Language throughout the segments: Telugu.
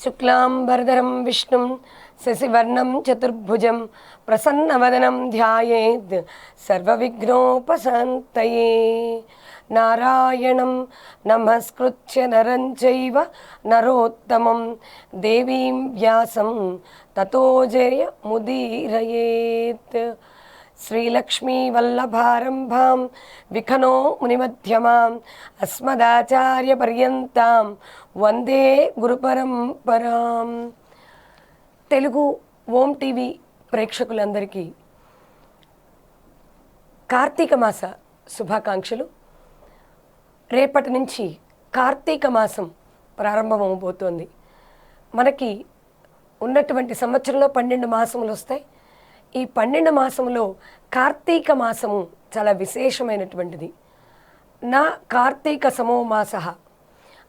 శుక్లాంబరధరం విష్ణుం శశివర్ణం చతుర్భుజం ప్రసన్నవదనం ధ్యాయేద్ సర్వవిఘ్నోపశాంతయే నారాయణం నమస్కృత్య నరం చైవ నరోత్తమం దేవీం వ్యాసం తతో జయ ముదీరయేత్ శ్రీలక్ష్మీవల్లభారంభాం విఖనో మునిమధ్యమాం అస్మదాచార్యపర్యంతాం వందే గురుపరంపరాం తెలుగు ఓం టీవీ ప్రేక్షకులందరికీ కార్తీక మాస శుభాకాంక్షలు. రేపటి నుంచి కార్తీక మాసం ప్రారంభమవబోతోంది. మనకి ఉన్నటువంటి సంవత్సరంలో పన్నెండు మాసములు వస్తాయి ఈ పన్నెండు మాసంలో కార్తీక మాసము చాలా విశేషమైనటువంటిది. నా కార్తీక సమో మాస.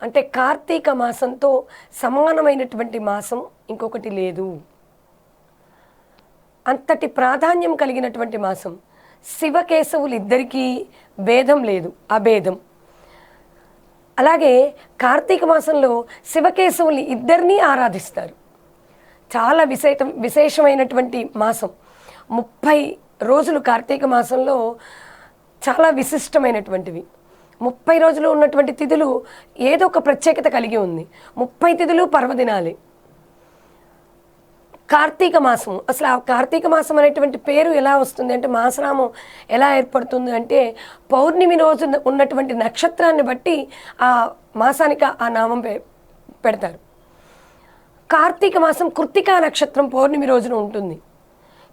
అంటే కార్తీక మాసంతో సమానమైనటువంటి మాసం ఇంకొకటి లేదు. అంతటి ప్రాధాన్యం కలిగినటువంటి మాసం శివకేశవులు ఇద్దరికీ భేదం లేదు అభేదం. అలాగే కార్తీక మాసంలో శివకేశవులు ఇద్దరినీ ఆరాధిస్తారు. చాలా విశేషం విశేషమైనటువంటి మాసం. ముప్పై రోజులు కార్తీక మాసంలో చాలా విశిష్టమైనటువంటివి. ముప్పై రోజులు ఉన్నటువంటి తిథులు ఏదో ఒక ప్రత్యేకత కలిగి ఉంది. ముప్పై తిథులు పర్వదినాలే. కార్తీక మాసం అసలు ఆ కార్తీక మాసం అనేటువంటి పేరు ఎలా వస్తుంది అంటే మాసనామం ఎలా ఏర్పడుతుంది అంటే పౌర్ణమి రోజు ఉన్నటువంటి నక్షత్రాన్ని బట్టి ఆ మాసానికి ఆ నామం పెడతారు. కార్తీక మాసం కృత్తికా నక్షత్రం పౌర్ణమి రోజున ఉంటుంది.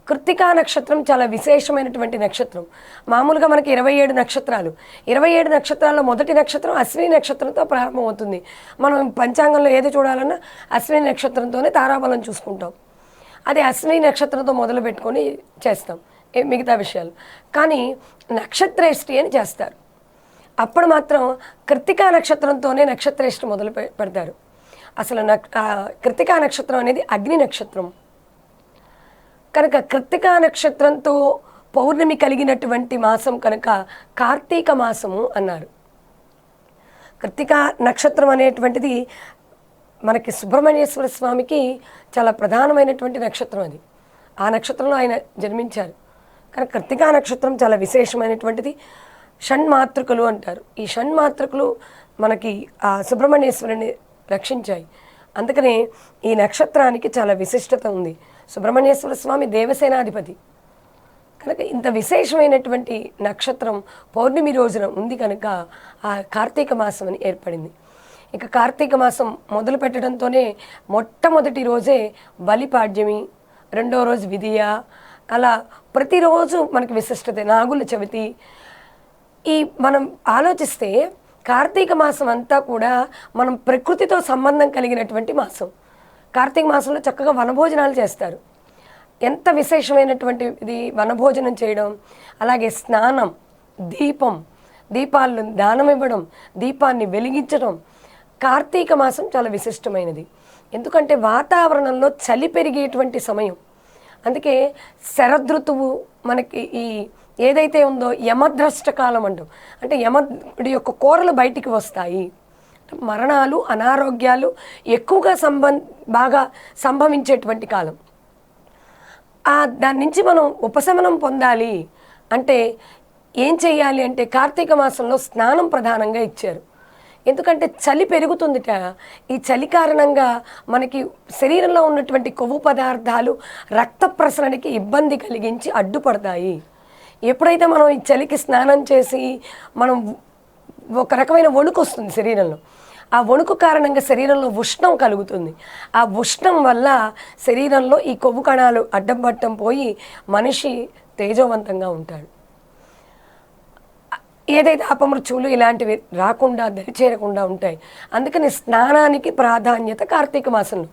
కృత్తికా నక్షత్రం చాలా విశేషమైనటువంటి నక్షత్రం. మామూలుగా మనకి ఇరవై ఏడు నక్షత్రాలు. ఇరవై ఏడు నక్షత్రాల్లో మొదటి నక్షత్రం అశ్విని నక్షత్రంతో ప్రారంభమవుతుంది. మనం పంచాంగంలో ఏది చూడాలన్నా అశ్విని నక్షత్రంతోనే తారాబలం చూసుకుంటాం. అది అశ్విని నక్షత్రంతో మొదలు పెట్టుకొని చేస్తాం. మిగతా విషయాలు. కానీ నక్షత్రేష్టి అని చేస్తారు. అప్పుడు మాత్రం కృత్తికా నక్షత్రంతోనే నక్షత్రేష్టి మొదలు పెడతారు. అసలు నక్ కృతికా కృత్తికా నక్షత్రం అనేది అగ్ని నక్షత్రం. కనుక కృత్తికా నక్షత్రంతో పౌర్ణమి కలిగినటువంటి మాసం కనుక కార్తీక మాసము అన్నారు. కృత్తిక నక్షత్రం అనేటువంటిది మనకి సుబ్రహ్మణ్యేశ్వర స్వామికి చాలా ప్రధానమైనటువంటి నక్షత్రం అది. ఆ నక్షత్రంలో ఆయన జన్మించారు. కానీ కృత్తికా నక్షత్రం చాలా విశేషమైనటువంటిది. షణ్మాతృకలు అంటారు. ఈ షణ్మాతృకలు మనకి ఆ సుబ్రహ్మణ్యేశ్వరుని రక్షించాయి. అందుకనే ఈ నక్షత్రానికి చాలా విశిష్టత ఉంది. సుబ్రహ్మణ్యేశ్వర స్వామి దేవసేనాధిపతి. కనుక ఇంత విశేషమైనటువంటి నక్షత్రం పౌర్ణమి రోజున ఉంది కనుక ఆ కార్తీక మాసం అని ఏర్పడింది. ఇక కార్తీక మాసం మొదలు పెట్టడంతోనే మొట్టమొదటి రోజే బలిపాడ్యమి రెండో రోజు విధియ అలా ప్రతిరోజు మనకి విశిష్టత నాగుల చవితి. ఈ మనం ఆలోచిస్తే కార్తీక మాసం అంతా కూడా మనం ప్రకృతితో సంబంధం కలిగినటువంటి మాసం. కార్తీక మాసంలో చక్కగా వనభోజనాలు చేస్తారు. ఎంత విశేషమైనటువంటి ఇది వనభోజనం చేయడం అలాగే స్నానం దీపం దీపాలను దానం ఇవ్వడం దీపాన్ని వెలిగించడం కార్తీక మాసం చాలా విశిష్టమైనది. ఎందుకంటే వాతావరణంలో చలి పెరిగేటువంటి సమయం. అందుకే శరదృతువు మనకి ఈ ఏదైతే ఉందో యమద్రష్ట కాలం అంటాం. అంటే యమ యొక్క కూరలు బయటికి వస్తాయి. మరణాలు అనారోగ్యాలు ఎక్కువగా సంబం బాగా సంభవించేటువంటి కాలం. దాని నుంచి మనం ఉపశమనం పొందాలి అంటే ఏం చేయాలి అంటే కార్తీక మాసంలో స్నానం ప్రధానంగా ఇచ్చారు. ఎందుకంటే చలి పెరుగుతుందిట. ఈ చలి కారణంగా మనకి శరీరంలో ఉన్నటువంటి కొవ్వు పదార్థాలు రక్త ప్రసరణకి ఇబ్బంది కలిగించి అడ్డుపడతాయి. ఎప్పుడైతే మనం ఈ చలికి స్నానం చేసి మనం ఒక రకమైన వణుకు వస్తుంది శరీరంలో ఆ వణుకు కారణంగా శరీరంలో ఉష్ణం కలుగుతుంది. ఆ ఉష్ణం వల్ల శరీరంలో ఈ కొవ్వు కణాలు అడ్డం పట్టం పోయి మనిషి తేజోవంతంగా ఉంటాడు. ఏదైతే అపమృత్యువులు ఇలాంటివి రాకుండా దరిచేరకుండా ఉంటాయి అందుకని స్నానానికి ప్రాధాన్యత కార్తీక మాసంలో.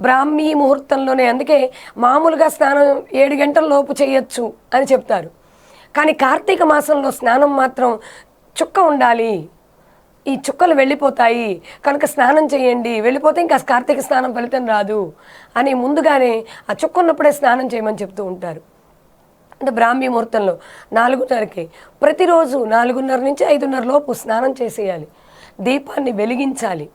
బ్రాహ్మీ ముహూర్తంలోనే అందుకే మామూలుగా స్నానం ఏడు గంటల లోపు చేయొచ్చు అని చెప్తారు. కానీ కార్తీక మాసంలో స్నానం మాత్రం చుక్క ఉండాలి. ఈ చుక్కలు వెళ్ళిపోతాయి. కనుక స్నానం చేయండి. వెళ్ళిపోతే ఇంకా కార్తీక స్నానం ఫలితం రాదు అని ముందుగానే ఆ చుక్క ఉన్నప్పుడే స్నానం చేయమని చెప్తూ ఉంటారు. అంటే బ్రాహ్మీ ముహూర్తంలో నాలుగున్నరకి ప్రతిరోజు నాలుగున్నర నుంచి ఐదున్నర లోపు స్నానం చేసేయాలి. దీపాన్ని వెలిగించాలి.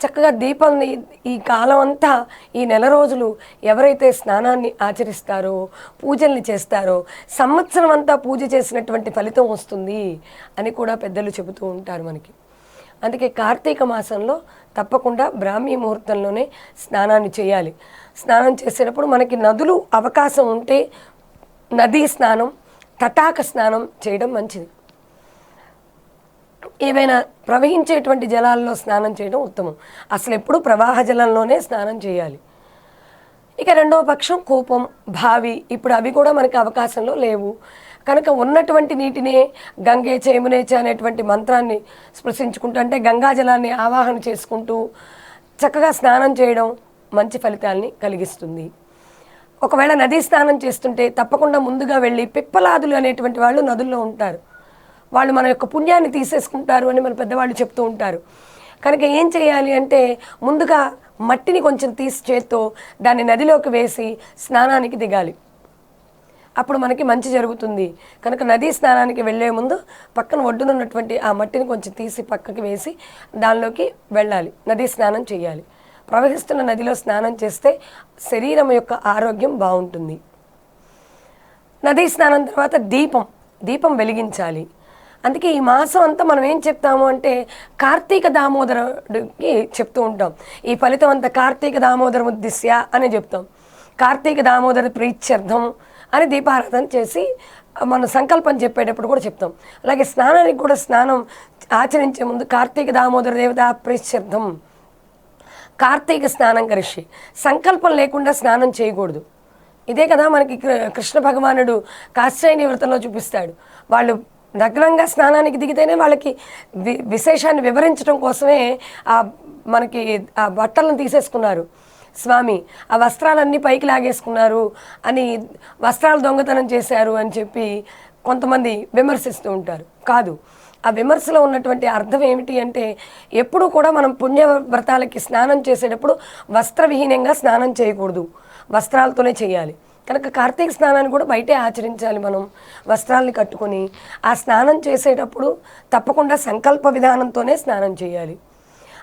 చక్కగా దీపాలని ఈ కాలం అంతా ఈ నెల రోజులు ఎవరైతే స్నానాన్ని ఆచరిస్తారో పూజల్ని చేస్తారో సంవత్సరం అంతా పూజ చేసినటువంటి ఫలితం వస్తుంది అని కూడా పెద్దలు చెబుతూ ఉంటారు మనకి. అందుకే కార్తీక మాసంలో తప్పకుండా బ్రాహ్మీ ముహూర్తంలోనే స్నానాన్ని చేయాలి. స్నానం చేసేటప్పుడు మనకి నదులు అవకాశం ఉంటే నదీ స్నానం తటాక స్నానం చేయడం మంచిది. ఏవైనా ప్రవహించేటువంటి జలాల్లో స్నానం చేయడం ఉత్తమం. అసలు ఎప్పుడు ప్రవాహ జలంలోనే స్నానం చేయాలి. ఇక రెండవ పక్షం కోపం భావి. ఇప్పుడు అవి కూడా మనకి అవకాశంలో లేవు. కనుక ఉన్నటువంటి నీటినే గంగే చేమునేచ అనేటువంటి మంత్రాన్ని స్పృశించుకుంటూ అంటే గంగా జలాన్ని ఆవాహన చేసుకుంటూ చక్కగా స్నానం చేయడం మంచి ఫలితాల్ని కలిగిస్తుంది. ఒకవేళ నదీ స్నానం చేస్తుంటే తప్పకుండా ముందుగా వెళ్ళి పిప్పలాదులు అనేటువంటి వాళ్ళు నదుల్లో ఉంటారు. వాళ్ళు మన యొక్క పుణ్యాన్ని తీసేసుకుంటారు అని మన పెద్దవాళ్ళు చెప్తూ ఉంటారు. కనుక ఏం చేయాలి అంటే ముందుగా మట్టిని కొంచెం తీసి చేత్తో దాన్ని నదిలోకి వేసి స్నానానికి దిగాలి. అప్పుడు మనకి మంచి జరుగుతుంది. కనుక నదీ స్నానానికి వెళ్ళే ముందు పక్కన ఒడ్డునున్నటువంటి ఆ మట్టిని కొంచెం తీసి పక్కకి వేసి దానిలోకి వెళ్ళాలి. నదీ స్నానం చేయాలి. ప్రవహిస్తున్న నదిలో స్నానం చేస్తే శరీరం యొక్క ఆరోగ్యం బాగుంటుంది. నదీ స్నానం తర్వాత దీపం దీపం వెలిగించాలి. అందుకే ఈ మాసం అంతా మనం ఏం చెప్తాము అంటే కార్తీక దామోదరుడికి చెప్తూ ఉంటాం. ఈ ఫలితం అంతా కార్తీక దామోదరం ఉద్దేశ్య అని చెప్తాం. కార్తీక దామోదర ప్రీత్యర్థం అని దీపారాధన చేసి మనం సంకల్పం చెప్పేటప్పుడు కూడా చెప్తాం. అలాగే స్నానానికి కూడా స్నానం ఆచరించే ముందు కార్తీక దామోదర దేవత ప్రీత్యర్థం. కార్తీక స్నానం కరిషి. సంకల్పం లేకుండా స్నానం చేయకూడదు. ఇదే కదా మనకి కృ- కృష్ణ భగవానుడు కాశ్చయ నివృత్తంలో చూపిస్తాడు. వాళ్ళు నగ్నంగా స్నానానికి దిగితేనే వాళ్ళకి వి విశేషాన్ని వివరించడం కోసమే ఆ మనకి ఆ బట్టలను తీసేసుకున్నారు. స్వామి ఆ వస్త్రాలన్నీ పైకి లాగేసుకున్నారు అని వస్త్రాలు దొంగతనం చేశారు అని చెప్పి కొంతమంది విమర్శిస్తూ ఉంటారు. కాదు ఆ విమర్శలో ఉన్నటువంటి అర్థం ఏమిటి అంటే ఎప్పుడూ కూడా మనం పుణ్య వ్రతాలకి స్నానం చేసేటప్పుడు వస్త్రవిహీనంగా స్నానం చేయకూడదు. వస్త్రాలతోనే చేయాలి. కనుక కార్తీక స్నానాన్ని కూడా బయటే ఆచరించాలి మనం. వస్త్రాల్ని కట్టుకొని ఆ స్నానం చేసేటప్పుడు తప్పకుండా సంకల్ప విధానంతోనే స్నానం చేయాలి.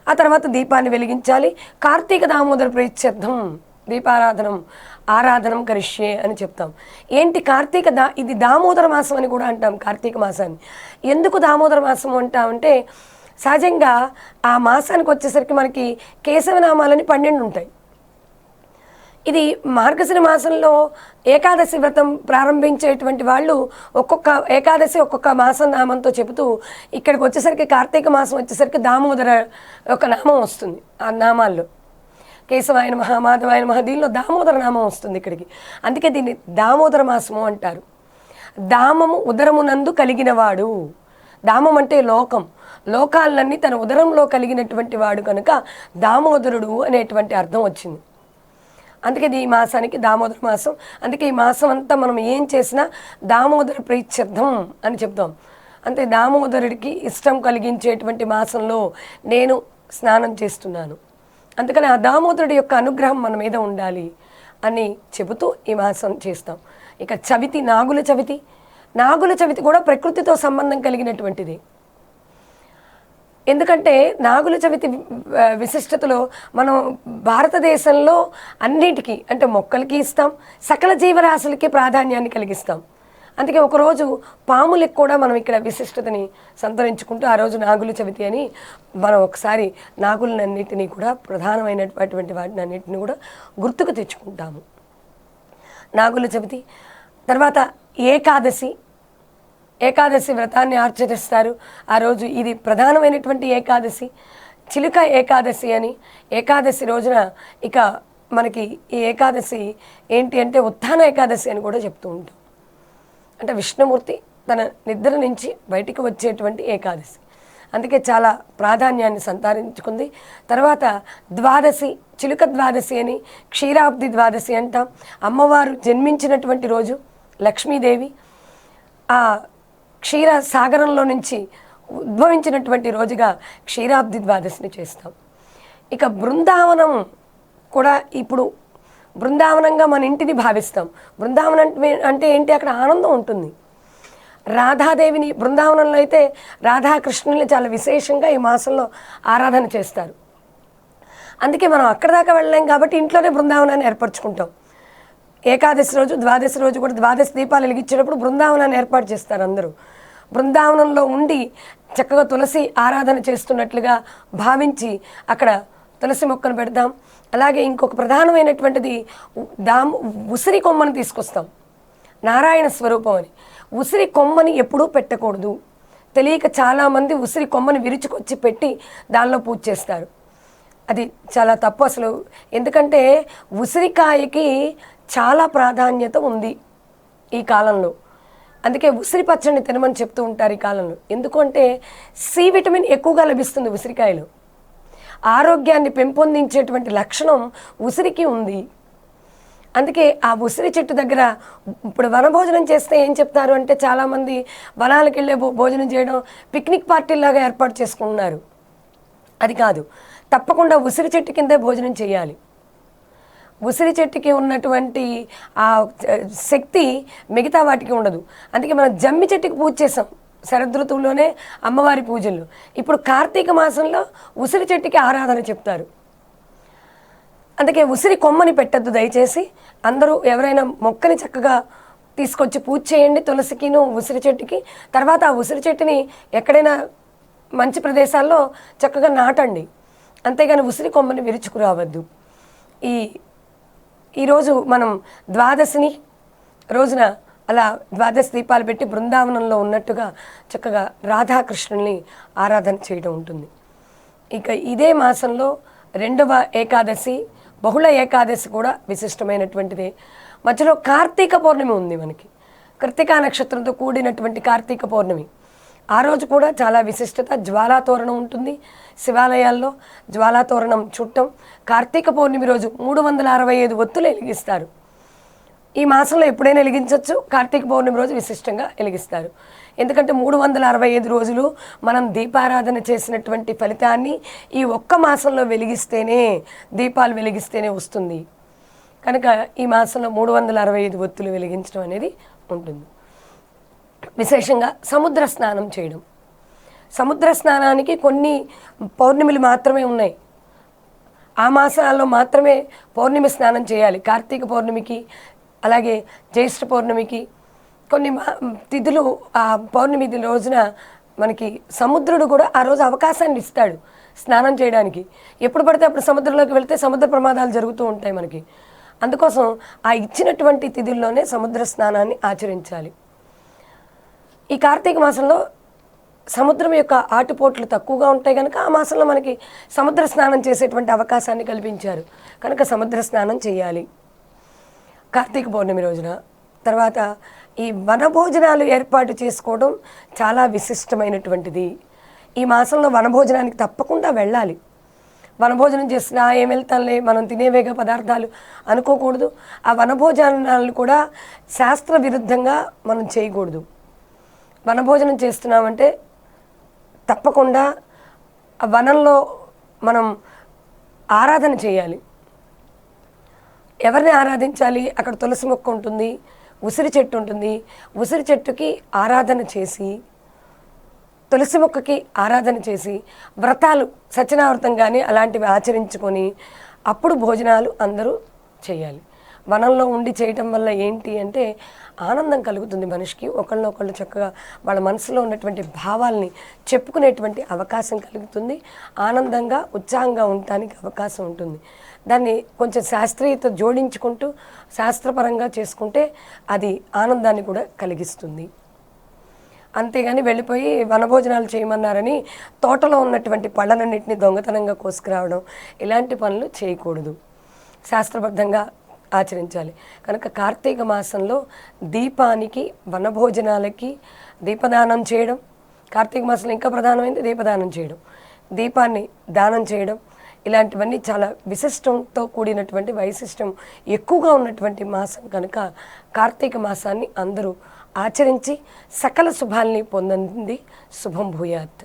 ఆ తర్వాత దీపాన్ని వెలిగించాలి. కార్తీక దామోదర ప్రత్యర్థం దీపారాధనం ఆరాధనం కరిష్యే అని చెప్తాం. ఏంటి కార్తీక దా ఇది దామోదర మాసం అని కూడా అంటాం కార్తీక మాసాన్ని. ఎందుకు దామోదర మాసం అంటామంటే సహజంగా ఆ మాసానికి వచ్చేసరికి మనకి కేశవనామాలని పన్నెండు ఉంటాయి. ఇది మార్గశిర మాసంలో ఏకాదశి వ్రతం ప్రారంభించేటువంటి వాళ్ళు ఒక్కొక్క ఏకాదశి ఒక్కొక్క మాసం నామంతో చెబుతూ ఇక్కడికి వచ్చేసరికి కార్తీక మాసం వచ్చేసరికి దామోదర ఒక నామం వస్తుంది ఆ నామాల్లో. కేశవాయన మహా మాధవాయన మహా దీనిలో దామోదర నామం వస్తుంది ఇక్కడికి. అందుకే దీన్ని దామోదర మాసము అంటారు. దామము ఉదరమునందు కలిగినవాడు. దామం అంటే లోకం. లోకాలన్నీ తన ఉదరంలో కలిగినటువంటి వాడు కనుక దామోదరుడు అనేటువంటి అర్థం వచ్చింది. అందుకే ఈ మాసానికి దామోదర మాసం. అందుకే ఈ మాసం అంతా మనం ఏం చేసినా దామోదర ప్రీత్యర్థం అని చెప్తాం. అంతే దామోదరుడికి ఇష్టం కలిగించేటువంటి మాసంలో నేను స్నానం చేస్తున్నాను. అందుకని ఆ దామోదరుడి యొక్క అనుగ్రహం మన మీద ఉండాలి అని చెబుతూ ఈ మాసం చేస్తాం. ఇక చవితి నాగుల చవితి. నాగుల చవితి కూడా ప్రకృతితో సంబంధం కలిగినటువంటిది. ఎందుకంటే నాగుల చవితి విశిష్టతలో మనం భారతదేశంలో అన్నిటికీ అంటే మొక్కలకి ఇస్తాం సకల జీవరాశులకి ప్రాధాన్యాన్ని కలిగిస్తాం. అందుకే ఒకరోజు పాములకు కూడా మనం ఇక్కడ విశిష్టతని సంతరించుకుంటూ ఆ రోజు నాగుల చవితి అని మనం ఒకసారి నాగులన్నిటినీ కూడా ప్రధానమైనటువంటి వాటిని అన్నింటినీ కూడా గుర్తుకు తెచ్చుకుంటాము. నాగుల చవితి తర్వాత ఏకాదశి ఏకాదశి వ్రతాన్ని ఆచరిస్తారు. ఆ రోజు ఇది ప్రధానమైనటువంటి ఏకాదశి. చిలుక ఏకాదశి అని ఏకాదశి రోజున ఇక మనకి ఈ ఏకాదశి ఏంటి అంటే ఉత్థాన ఏకాదశి అని కూడా చెప్తూ ఉంటాం. అంటే విష్ణుమూర్తి తన నిద్ర నుంచి బయటికి వచ్చేటువంటి ఏకాదశి. అందుకే చాలా ప్రాధాన్యాన్ని సంతరించుకుంది. తర్వాత ద్వాదశి చిలుక ద్వాదశి అని క్షీరాబ్ది ద్వాదశి అంటాం. అమ్మవారు జన్మించినటువంటి రోజు లక్ష్మీదేవి. ఆ క్షీర సాగరంలో నుంచి ఉద్భవించినటువంటి రోజుగా క్షీరాబ్ది ద్వాదశిని చేస్తాం. ఇక బృందావనం కూడా ఇప్పుడు బృందావనంగా మన ఇంటిని భావిస్తాం. బృందావనం అంటే- ఏంటి? అక్కడ ఆనందం ఉంటుంది. రాధాదేవిని బృందావనంలో అయితే రాధాకృష్ణుల్ని చాలా విశేషంగా ఈ మాసంలో ఆరాధన చేస్తారు. అందుకే మనం అక్కడ దాకా వెళ్ళలేం కాబట్టి ఇంట్లోనే బృందావనాన్ని ఏర్పరచుకుంటాం. ఏకాదశి రోజు ద్వాదశి రోజు కూడా ద్వాదశి దీపాలు వెలిగించేటప్పుడు బృందావనాన్ని ఏర్పాటు చేస్తారు అందరూ. బృందావనంలో ఉండి చక్కగా తులసి ఆరాధన చేస్తున్నట్లుగా భావించి అక్కడ తులసి మొక్కను పెడదాం. అలాగే ఇంకొక ప్రధానమైనటువంటిది దామ్ ఉసిరి కొమ్మను తీసుకొస్తాం. నారాయణ స్వరూపం అని. ఉసిరి కొమ్మని ఎప్పుడూ పెట్టకూడదు. తెలియక చాలామంది ఉసిరి కొమ్మని విరుచుకొచ్చి పెట్టి దానిలో పూజ చేస్తారు. అది చాలా తప్పు అసలు. ఎందుకంటే ఉసిరికాయకి చాలా ప్రాధాన్యత ఉంది ఈ కాలంలో. అందుకే ఉసిరి పచ్చడిని తినమని చెప్తూ ఉంటారు ఈ కాలంలో. ఎందుకంటే సి విటమిన్ ఎక్కువగా లభిస్తుంది ఉసిరికాయలు. ఆరోగ్యాన్ని పెంపొందించేటువంటి లక్షణం ఉసిరికి ఉంది. అందుకే ఆ ఉసిరి చెట్టు దగ్గర ఇప్పుడు వనభోజనం చేస్తే ఏం చెప్తారు అంటే చాలామంది వనాలకు వెళ్ళే భో- భోజనం చేయడం పిక్నిక్ పార్టీలాగా ఏర్పాటు చేసుకుంటున్నారు. అది కాదు. తప్పకుండా ఉసిరి చెట్టు కిందే భోజనం చేయాలి. ఉసిరి చెట్టుకి ఉన్నటువంటి ఆ శక్తి మిగతా వాటికి ఉండదు. అందుకే మనం జమ్మి చెట్టుకి పూజ చేసాం. శరదృతువులోనే అమ్మవారి పూజలు. ఇప్పుడు కార్తీక మాసంలో ఉసిరి చెట్టుకి ఆరాధన చెప్తారు. అందుకే ఉసిరి కొమ్మని పెట్టద్దు దయచేసి. అందరూ ఎవరైనా మొక్కని చక్కగా తీసుకొచ్చి పూజ చేయండి తులసికిను ఉసిరి చెట్టుకి. తర్వాత ఆ ఉసిరి చెట్టుని ఎక్కడైనా మంచి ప్రదేశాల్లో చక్కగా నాటండి. అంతేగాని ఉసిరి కొమ్మని విరుచుకురావద్దు ఈ ఈరోజు మనం ద్వాదశిని రోజున అలా ద్వాదశ దీపాలు పెట్టి బృందావనంలో ఉన్నట్టుగా చక్కగా రాధాకృష్ణుల్ని ఆరాధన చేయడం ఉంటుంది. ఇక ఇదే మాసంలో రెండవ ఏకాదశి బహుళ ఏకాదశి కూడా విశిష్టమైనటువంటిదే. మధ్యలో కార్తీక పౌర్ణమి ఉంది మనకి. కృతికా నక్షత్రంతో కూడినటువంటి కార్తీక పౌర్ణమి. ఆ రోజు కూడా చాలా విశిష్టత జ్వాలాతోరణం ఉంటుంది. శివాలయాల్లో జ్వాలాతోరణం చుట్టం కార్తీక పౌర్ణమి రోజు మూడు వందల అరవై ఐదు ఒత్తులు వెలిగిస్తారు. ఈ మాసంలో ఎప్పుడైనా వెలిగించవచ్చు కార్తీక పౌర్ణమి రోజు విశిష్టంగా వెలిగిస్తారు. ఎందుకంటే మూడు వందల అరవై ఐదు రోజులు మనం దీపారాధన చేసినటువంటి ఫలితాన్ని ఈ ఒక్క మాసంలో వెలిగిస్తేనే దీపాలు వెలిగిస్తేనే వస్తుంది. కనుక ఈ మాసంలో మూడు వందల అరవై ఐదు ఒత్తులు వెలిగించడం అనేది ఉంటుంది. విశేషంగా సముద్ర స్నానం చేయడం. సముద్ర స్నానానికి కొన్ని పౌర్ణమిలు మాత్రమే ఉన్నాయి. ఆ మాసాల్లో మాత్రమే పౌర్ణమి స్నానం చేయాలి. కార్తీక పౌర్ణమికి అలాగే జ్యేష్ఠ పౌర్ణమికి. కొన్ని మా- తిథులు ఆ పౌర్ణమి రోజున మనకి సముద్రుడు కూడా ఆ రోజు అవకాశాన్ని ఇస్తాడు స్నానం చేయడానికి. ఎప్పుడు పడితే అప్పుడు సముద్రంలోకి వెళ్తే సముద్ర ప్రమాదాలు జరుగుతూ ఉంటాయి మనకి. అందుకోసం ఆ ఇచ్చినటువంటి తిథుల్లోనే సముద్ర స్నానాన్ని ఆచరించాలి. ఈ కార్తీక మాసంలో సముద్రం యొక్క ఆటుపోట్లు తక్కువగా ఉంటాయి కనుక ఆ మాసంలో మనకి సముద్ర స్నానం చేసేటువంటి అవకాశాన్ని కల్పించారు. కనుక సముద్ర స్నానం చేయాలి. కార్తీక పౌర్ణమి రోజున తర్వాత ఈ వనభోజనాలు ఏర్పాటు చేసుకోవడం చాలా విశిష్టమైనటువంటిది. ఈ మాసంలో వనభోజనానికి తప్పకుండా వెళ్ళాలి. వనభోజనం చేసినా ఏం వెళ్తానులే మనం తినేవేగ పదార్థాలు అనుకోకూడదు. ఆ వనభోజనాలను కూడా శాస్త్ర విరుద్ధంగా మనం చేయకూడదు. వనభోజనం చేస్తున్నామంటే తప్పకుండా ఆ వనంలో మనం ఆరాధన చేయాలి. ఎవరిని ఆరాధించాలి? అక్కడ తులసి మొక్క ఉంటుంది ఉసిరి చెట్టు ఉంటుంది. ఉసిరి చెట్టుకి ఆరాధన చేసి తులసి మొక్కకి ఆరాధన చేసి వ్రతాలు సత్యనావ్రతం కానీ అలాంటివి ఆచరించుకొని అప్పుడు భోజనాలు అందరూ చేయాలి. వనంలో ఉండి చేయటం వల్ల ఏంటి అంటే ఆనందం కలుగుతుంది మనిషికి. ఒకళ్ళనొకళ్ళు చక్కగా వాళ్ళ మనసులో ఉన్నటువంటి భావాల్ని చెప్పుకునేటువంటి అవకాశం కలుగుతుంది. ఆనందంగా ఉత్సాహంగా ఉండటానికి అవకాశం ఉంటుంది. దాన్ని కొంచెం శాస్త్రీయత జోడించుకుంటూ శాస్త్రపరంగా చేసుకుంటే అది ఆనందాన్ని కూడా కలిగిస్తుంది. అంతేగాని వెళ్ళిపోయి వనభోజనాలు చేయమన్నారని తోటలో ఉన్నటువంటి పళ్ళనన్నింటినీ దొంగతనంగా కోసుకురావడం ఇలాంటి పనులు చేయకూడదు. శాస్త్రబద్ధంగా ఆచరించాలి. కనుక కార్తీక మాసంలో దీపానికి వనభోజనాలకి దీపదానం చేయడం కార్తీక మాసంలో ఇంకా ప్రధానమైనది దీపదానం చేయడం. దీపాన్ని దానం చేయడం ఇలాంటివన్నీ చాలా విశిష్టంతో కూడినటువంటి వైశిష్టం ఎక్కువగా ఉన్నటువంటి మాసం. కనుక కార్తీక మాసాన్ని అందరూ ఆచరించి సకల శుభాల్ని పొందండి. శుభం భూయాత్.